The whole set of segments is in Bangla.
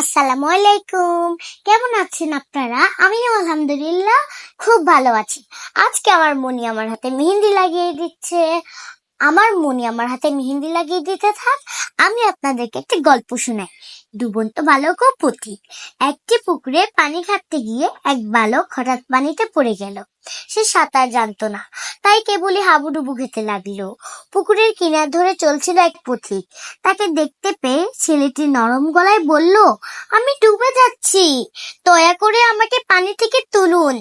আসসালামু আলাইকুম। কেমন আছেন আপনারা? আমিও আলহামদুলিল্লাহ খুব ভালো আছি। আজকে আমার মনি আমার হাতে মেহেন্দি লাগিয়ে দিচ্ছে। আমার মনি আমার হাতে মেহেন্দি লাগিয়ে দিতে থাক, আমি আপনাদেরকে একটি গল্প শোনাই। ডুবন্ত বালক ও পথিক। একটি পুকুরে পানি খাটতে গিয়ে এক বালক হঠাৎ পানিতে পড়ে গেল। সে সাঁতার জানতো না, তাই কেবলই হাবুডুবু খেতে লাগল। পুকুরের কিনার ধরে চলছিল এক পথিক। তাকে দেখতে পেয়ে ছেলেটি নরম গলায় বলল, আমি ডুবে যাচ্ছি। দয়া করে আমাকে পানি থেকে তুলুন।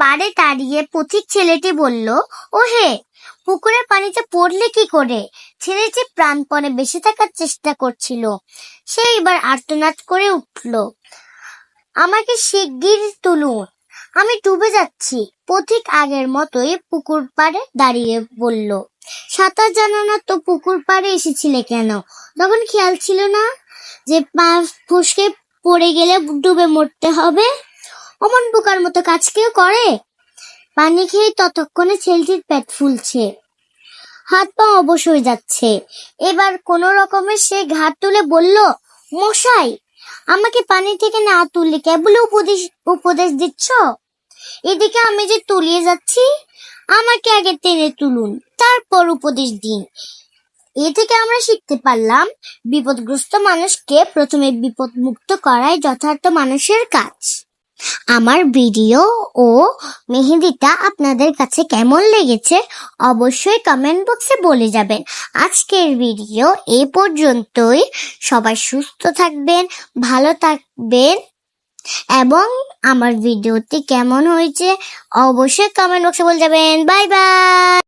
পাড়ে দাঁড়িয়ে পথিক ছেলেটি বলল ও হে পুকুরের পানিতে পড়লে কি করে? ছেলেটি প্রাণপণে বেঁচে থাকার চেষ্টা করছিল। সে এবার আর্তনাদ করে উঠল, আমাকে শিগগির তুলুন। আমি ডুবে যাচ্ছি। পথিক আগের মতোই পুকুর পাড়ে দাঁড়িয়ে বলল, সাঁতার জানো না তো পুকুর পাড়ে এসেছিলে কেন? তখন খেয়াল ছিল না যে পা ফুসকে পড়ে গেলে ডুবে মরতে হবে। অমন পোকার মতো কাজ কেউ করে? পানি খেয়ে ততক্ষণে ছেলেটির পেট ফুলছে। হাত পা অবশ হয়ে যাচ্ছে। এবার কোন রকমে সে ঘাট তুলে বলল, মশাই, আমাকে পানি থেকে না তুললে কেবল উপদেশ উপদেশ দিচ্ছ? এদিকে আমি যে তলিয়ে যাচ্ছি, আমাকে আগে টেনে তুলুন, তারপর উপদেশ দিন। এ থেকে আমরা শিখতে পারলাম, বিপদগ্রস্ত মানুষকে প্রথমে বিপদ মুক্ত করাই যথার্থ মানুষের কাজ। আমার ভিডিও ও মেহেদিটা আপনাদের কাছে কেমন লেগেছে, অবশ্যই কমেন্ট বক্সে বলে যাবেন। আজকের ভিডিও এ পর্যন্তই। সবাই সুস্থ থাকবেন, ভালো থাকবেন। এবং আমার ভিডিওটি কেমন হয়েছে অবশ্যই কমেন্ট বক্সে বলে যাবেন। Bye bye